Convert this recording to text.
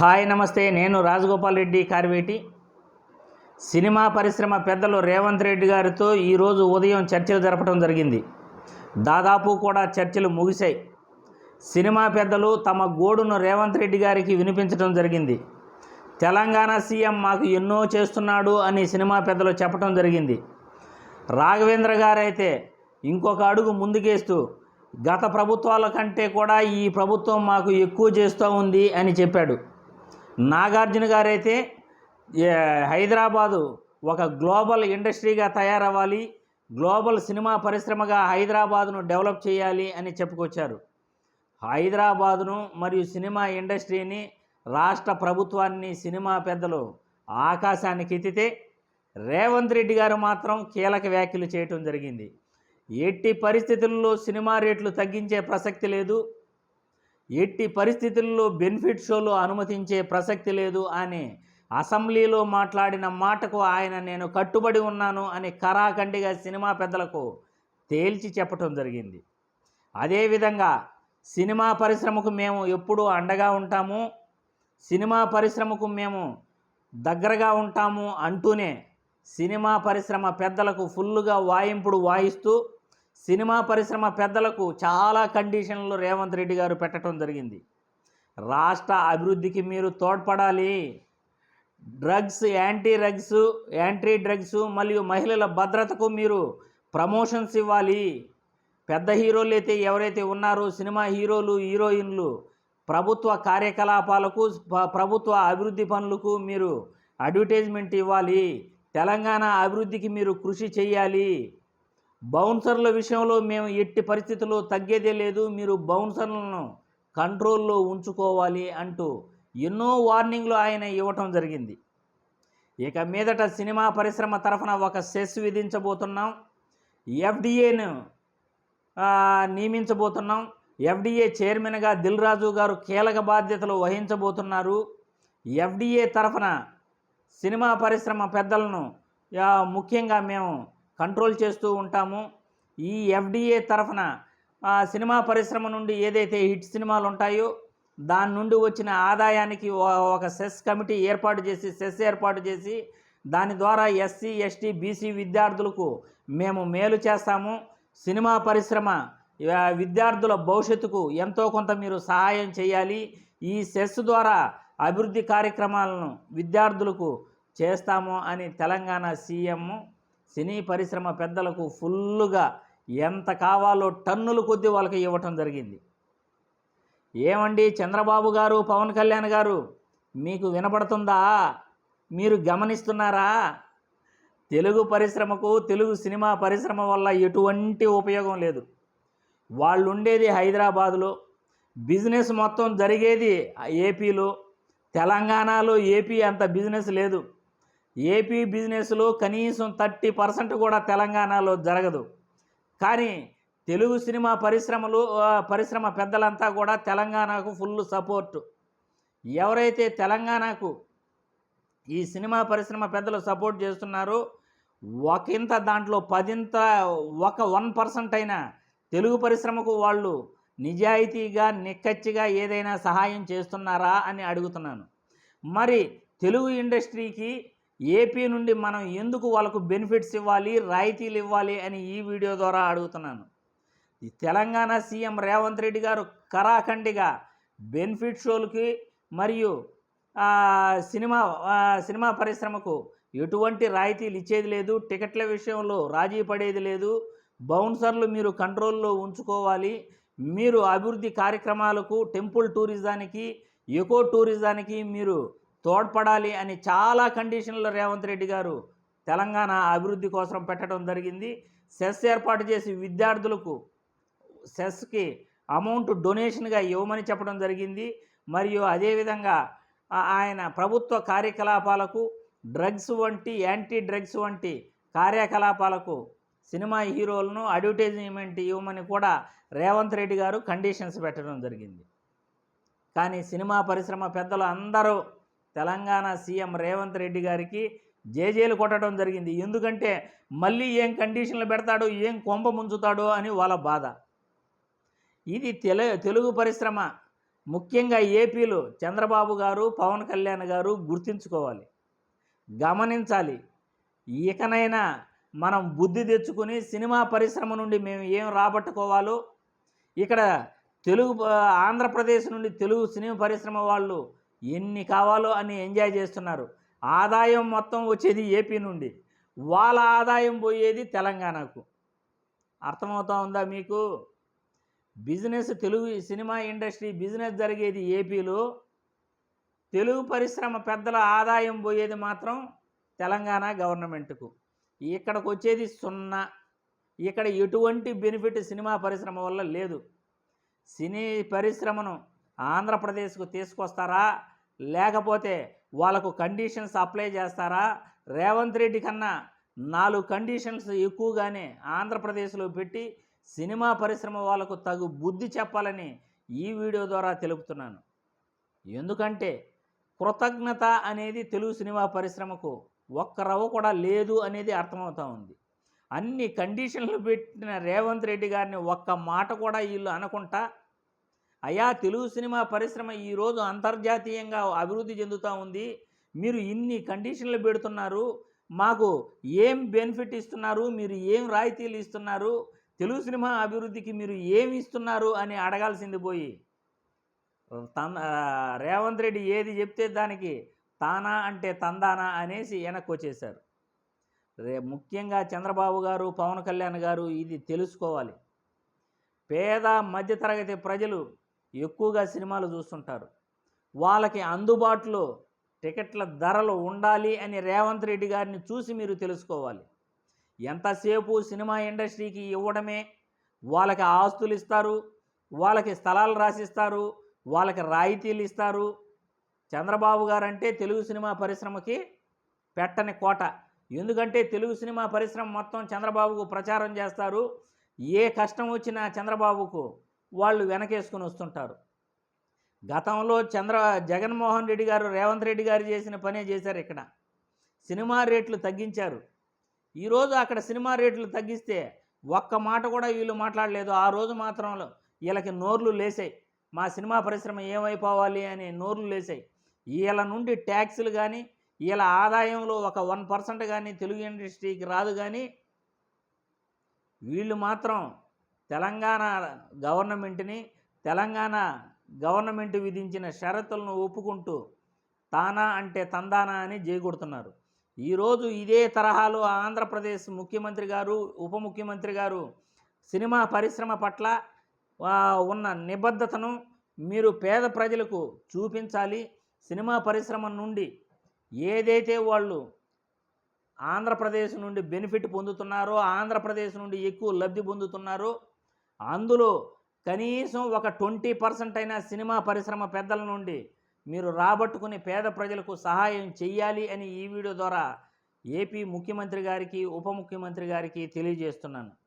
Hi నమస్తే. నేను Rajagopal Reddy Karveti. Cinema పరిశ్రమ పెద్దలు రేవంత్ రెడ్డి గారితో ఈరోజు ఉదయం చర్చలు జరపడం జరిగింది. దాదాపు కూడా చర్చలు ముగిశాయి. సినిమా పెద్దలు తమ గోడును రేవంత్ రెడ్డి గారికి వినిపించడం జరిగింది. తెలంగాణ సీఎం మాకు ఎన్నో చేస్తున్నాడు అని సినిమా పెద్దలు చెప్పడం జరిగింది. రాఘవేంద్ర గారైతే ఇంకొక అడుగు ముందుకేస్తూ గత ప్రభుత్వాల కంటే కూడా ఈ ప్రభుత్వం మాకు ఎక్కువ చేస్తూ ఉంది అని చెప్పాడు. నాగార్జున గారైతే హైదరాబాదు ఒక గ్లోబల్ ఇండస్ట్రీగా తయారవ్వాలి గ్లోబల్ సినిమా పరిశ్రమగా హైదరాబాదును డెవలప్ చేయాలి అని చెప్పుకొచ్చారు. హైదరాబాదును మరియు సినిమా ఇండస్ట్రీని రాష్ట్ర ప్రభుత్వాన్ని సినిమా పెద్దలు ఆకాశానికి ఎత్తితే రేవంత్ రెడ్డి గారు మాత్రం కీలక వ్యాఖ్యలు చేయటం జరిగింది. ఎట్టి పరిస్థితుల్లో సినిమా రేట్లు తగ్గించే ప్రసక్తి లేదు. ఎట్టి పరిస్థితుల్లో బెనిఫిట్ షోలు అనుమతించే ప్రసక్తి లేదు అని అసెంబ్లీలో మాట్లాడిన మాటకు ఆయన నేను కట్టుబడి ఉన్నాను అని కరాఖండిగా సినిమా పెద్దలకు తేల్చి చెప్పటం జరిగింది. అదేవిధంగా సినిమా పరిశ్రమకు మేము ఎప్పుడూ అండగా ఉంటాము సినిమా పరిశ్రమకు మేము దగ్గరగా ఉంటాము అంటూనే సినిమా పరిశ్రమ పెద్దలకు ఫుల్లుగా వాయింపుడు వాయిస్తూ సినిమా పరిశ్రమ పెద్దలకు చాలా కండిషన్లు రేవంత్ రెడ్డి గారు పెట్టడం జరిగింది. రాష్ట్ర అభివృద్ధికి మీరు తోడ్పడాలి. Drugs anti drugs anti drugs మరియు మహిళల భద్రతకు మీరు ప్రమోషన్స్ ఇవ్వాలి. పెద్ద హీరోలు అయితే ఎవరైతే ఉన్నారో సినిమా హీరోలు హీరోయిన్లు ప్రభుత్వ కార్యకలాపాలకు ప్రభుత్వ అభివృద్ధి పనులకు మీరు అడ్వర్టైజ్మెంట్ ఇవ్వాలి. తెలంగాణ అభివృద్ధికి మీరు కృషి చేయాలి. బౌన్సర్ల విషయంలో మేము ఎట్టి పరిస్థితుల్లో తగ్గేదే లేదు. మీరు బౌన్సర్లను కంట్రోల్లో ఉంచుకోవాలి అంటూ ఎన్నో వార్నింగ్లు ఆయన ఇవ్వటం జరిగింది. ఇక మీదట సినిమా పరిశ్రమ తరఫున ఒక సెస్ విధించబోతున్నాం. ఎఫ్డిఏను నియమించబోతున్నాం. ఎఫ్డిఏ చైర్మన్గా దిల్ రాజు గారు కీలక బాధ్యతలు వహించబోతున్నారు. ఎఫ్డిఏ తరఫున సినిమా పరిశ్రమ పెద్దలను ముఖ్యంగా మేము కంట్రోల్ చేస్తూ ఉంటాము. ఈ ఎఫ్డిఏ తరఫున సినిమా పరిశ్రమ నుండి ఏదైతే హిట్ సినిమాలు ఉంటాయో దాని నుండి వచ్చిన ఆదాయానికి ఒక సెస్ కమిటీ ఏర్పాటు చేసి సెస్ ఏర్పాటు చేసి దాని ద్వారా ఎస్సీ ఎస్టీ బీసీ విద్యార్థులకు మేము మేలు చేస్తాము. సినిమా పరిశ్రమ విద్యార్థుల భవిష్యత్తుకు ఎంతో కొంత మీరు సహాయం చేయాలి. ఈ సెస్ ద్వారా అభివృద్ధి కార్యక్రమాలను విద్యార్థులకు చేస్తాము అని తెలంగాణ సీఎం సినీ పరిశ్రమ పెద్దలకు ఫుల్లుగా ఎంత కావాలో టన్నులు కొద్ది వాళ్ళకి ఇవ్వటం జరిగింది. ఏమండి చంద్రబాబు గారు పవన్ కళ్యాణ్ గారు మీకు వినపడుతుందా? మీరు గమనిస్తున్నారా? తెలుగు పరిశ్రమకు తెలుగు సినిమా పరిశ్రమ వల్ల ఎటువంటి ఉపయోగం లేదు. వాళ్ళు ఉండేది హైదరాబాదులో బిజినెస్ మొత్తం జరిగేది ఏపీలో తెలంగాణలో ఏపీ అంత బిజినెస్ లేదు. ఏపీ బిజినెస్లో కనీసం థర్టీ పర్సెంట్ కూడా తెలంగాణలో జరగదు. కానీ తెలుగు సినిమా పరిశ్రమలు పరిశ్రమ పెద్దలంతా కూడా తెలంగాణకు ఫుల్ సపోర్ట్. ఎవరైతే తెలంగాణకు ఈ సినిమా పరిశ్రమ పెద్దలు సపోర్ట్ చేస్తున్నారో ఒకంత దాంట్లో పదింత ఒక వన్ పర్సెంట్ అయినా తెలుగు పరిశ్రమకు వాళ్ళు నిజాయితీగా నిక్కచ్చిగా ఏదైనా సహాయం చేస్తున్నారా అని అడుగుతున్నాను. మరి తెలుగు ఇండస్ట్రీకి ఏపీ నుండి మనం ఎందుకు వాళ్ళకు బెనిఫిట్స్ ఇవ్వాలి రాయితీలు ఇవ్వాలి అని ఈ వీడియో ద్వారా అడుగుతున్నాను. ఈ తెలంగాణ సీఎం రేవంత్ రెడ్డి గారు కరాఖండిగా బెనిఫిట్ షోలకి మరియు సినిమా సినిమా పరిశ్రమకు ఎటువంటి రాయితీలు ఇచ్చేది లేదు టికెట్ల విషయంలో రాజీ పడేది లేదు బౌన్సర్లు మీరు కంట్రోల్లో ఉంచుకోవాలి మీరు అభివృద్ధి కార్యక్రమాలకు టెంపుల్ టూరిజానికి ఎకో టూరిజానికి మీరు తోడ్పడాలి అని చాలా కండిషన్లు రేవంత్ రెడ్డి గారు తెలంగాణ అభివృద్ధి కోసం పెట్టడం జరిగింది. సెస్ ఏర్పాటు చేసి విద్యార్థులకు సెస్కి అమౌంట్ డొనేషన్గా ఇవ్వమని చెప్పడం జరిగింది. మరియు అదేవిధంగా ఆయన ప్రభుత్వ కార్యకలాపాలకు డ్రగ్స్ వంటి యాంటీ డ్రగ్స్ వంటి కార్యకలాపాలకు సినిమా హీరోలను అడ్వర్టైజ్మెంట్ ఇవ్వమని కూడా రేవంత్ రెడ్డి గారు కండిషన్స్ పెట్టడం జరిగింది. కానీ సినిమా పరిశ్రమ పెద్దలు అందరూ తెలంగాణ సీఎం రేవంత్ రెడ్డి గారికి జేజేలు కొట్టడం జరిగింది. ఎందుకంటే మళ్ళీ ఏం కండిషన్లు పెడతాడో ఏం కొంప ముంచుతాడో అని వాళ్ళ బాధ. ఇది తెల తెలుగు పరిశ్రమ. ముఖ్యంగా ఏపీలో చంద్రబాబు గారు పవన్ కళ్యాణ్ గారు గుర్తించుకోవాలి. గమనించాలి. ఇకనైనా మనం బుద్ధి తెచ్చుకుని సినిమా పరిశ్రమ నుండి మేము ఏం రాబట్టుకోవాలో ఇక్కడ తెలుగు ఆంధ్రప్రదేశ్ నుండి తెలుగు సినిమా పరిశ్రమ వాళ్ళు ఎన్ని కావాలో అని ఎంజాయ్ చేస్తున్నారు. ఆదాయం మొత్తం వచ్చేది ఏపీ నుండి. వాళ్ళ ఆదాయం పోయేది తెలంగాణకు. అర్థమవుతా ఉందా మీకు? Business Telugu cinema industry business జరిగేది ఏపీలో. తెలుగు పరిశ్రమ పెద్దల ఆదాయం పోయేది మాత్రం తెలంగాణ గవర్నమెంట్కు. ఇక్కడికి వచ్చేది సున్నా. ఇక్కడ ఎటువంటి బెనిఫిట్ సినిమా పరిశ్రమ వల్ల లేదు. సినీ పరిశ్రమను ఆంధ్రప్రదేశ్కు తీసుకొస్తారా? లేకపోతే వాళ్ళకు కండిషన్స్ అప్లై చేస్తారా? రేవంత్ రెడ్డి కన్నా నాలుగు కండిషన్స్ ఎక్కువగానే ఆంధ్రప్రదేశ్లో పెట్టి సినిమా పరిశ్రమ వాళ్ళకు తగు బుద్ధి చెప్పాలని ఈ వీడియో ద్వారా తెలుపుతున్నాను. ఎందుకంటే కృతజ్ఞత అనేది తెలుగు సినిమా పరిశ్రమకు ఒక్క రవ్వ కూడా లేదు అనేది అర్థమవుతూ ఉంది. అన్ని కండిషన్లు పెట్టిన రేవంత్ రెడ్డి గారిని ఒక్క మాట కూడా వీళ్ళు అనకుండా అయా తెలుగు సినిమా పరిశ్రమ ఈరోజు అంతర్జాతీయంగా అభివృద్ధి చెందుతూ ఉంది. మీరు ఇన్ని కండిషన్లు పెడుతున్నారు. మాకు ఏం బెనిఫిట్ ఇస్తున్నారు? మీరు ఏం రాయితీలు ఇస్తున్నారు? తెలుగు సినిమా అభివృద్ధికి మీరు ఏమి ఇస్తున్నారు అని అడగాల్సింది పోయి. తన రేవంత్ రెడ్డి ఏది చెప్తే దానికి తానా అంటే తందానా అనేసి వెనక్కి వచ్చేశారు. రే ముఖ్యంగా చంద్రబాబు గారు పవన్ కళ్యాణ్ గారు ఇది తెలుసుకోవాలి. పేద మధ్యతరగతి ప్రజలు ఎక్కువగా సినిమాలు చూస్తుంటారు. వాళ్ళకి అందుబాటులో టికెట్ల ధరలు ఉండాలి అని రేవంత్ రెడ్డి గారిని చూసి మీరు తెలుసుకోవాలి. ఎంతసేపు సినిమా ఇండస్ట్రీకి ఇవ్వడమే? వాళ్ళకి ఆస్తులు ఇస్తారు వాళ్ళకి స్థలాలు రాసిస్తారు వాళ్ళకి రాయితీలు ఇస్తారు. చంద్రబాబు గారు అంటే తెలుగు సినిమా పరిశ్రమకి పెట్టని కోట. ఎందుకంటే తెలుగు సినిమా పరిశ్రమ మొత్తం చంద్రబాబుకు ప్రచారం చేస్తారు. ఏ కష్టం వచ్చినా చంద్రబాబుకు వాళ్ళు వెనకేసుకుని వస్తుంటారు. గతంలో చంద్ర జగన్మోహన్ రెడ్డి గారు రేవంత్ రెడ్డి గారు చేసిన పనే చేశారు ఇక్కడ. సినిమా రేట్లు తగ్గించారు. ఈరోజు అక్కడ సినిమా రేట్లు తగ్గిస్తే ఒక్క మాట కూడా వీళ్ళు మాట్లాడలేదు. ఆ రోజు మాత్రం వీళ్ళకి నోర్లు లేసాయి. మా సినిమా పరిశ్రమ ఏమైపోవాలి అని నోర్లు లేసాయి. వీళ్ళ నుండి ట్యాక్సులు కానీ వీళ్ళ ఆదాయంలో ఒక వన్ పర్సెంట్ కానీ తెలుగు ఇండస్ట్రీకి రాదు కానీ వీళ్ళు మాత్రం తెలంగాణ గవర్నమెంట్ని తెలంగాణ గవర్నమెంట్ విధించిన షరతులను ఒప్పుకుంటూ తానా అంటే తందానా అని జయగొడుతున్నారు ఈరోజు ఇదే తరహాలో ఆంధ్రప్రదేశ్ ముఖ్యమంత్రి గారు ఉప ముఖ్యమంత్రి గారు సినిమా పరిశ్రమ పట్ల ఉన్న నిబద్ధతను మీరు పేద ప్రజలకు చూపించాలి. సినిమా పరిశ్రమ నుండి ఏదైతే వాళ్ళు ఆంధ్రప్రదేశ్ నుండి బెనిఫిట్ పొందుతున్నారో ఆంధ్రప్రదేశ్ నుండి ఎక్కువ లబ్ధి పొందుతున్నారో అందులో కనీసం ఒక ట్వంటీ పర్సెంట్ అయినా సినిమా పరిశ్రమ పెద్దల నుండి మీరు రాబట్టుకుని పేద ప్రజలకు సహాయం చెయ్యాలి అని ఈ వీడియో ద్వారా ఏపీ ముఖ్యమంత్రి గారికి ఉప ముఖ్యమంత్రి గారికి తెలియజేస్తున్నాను.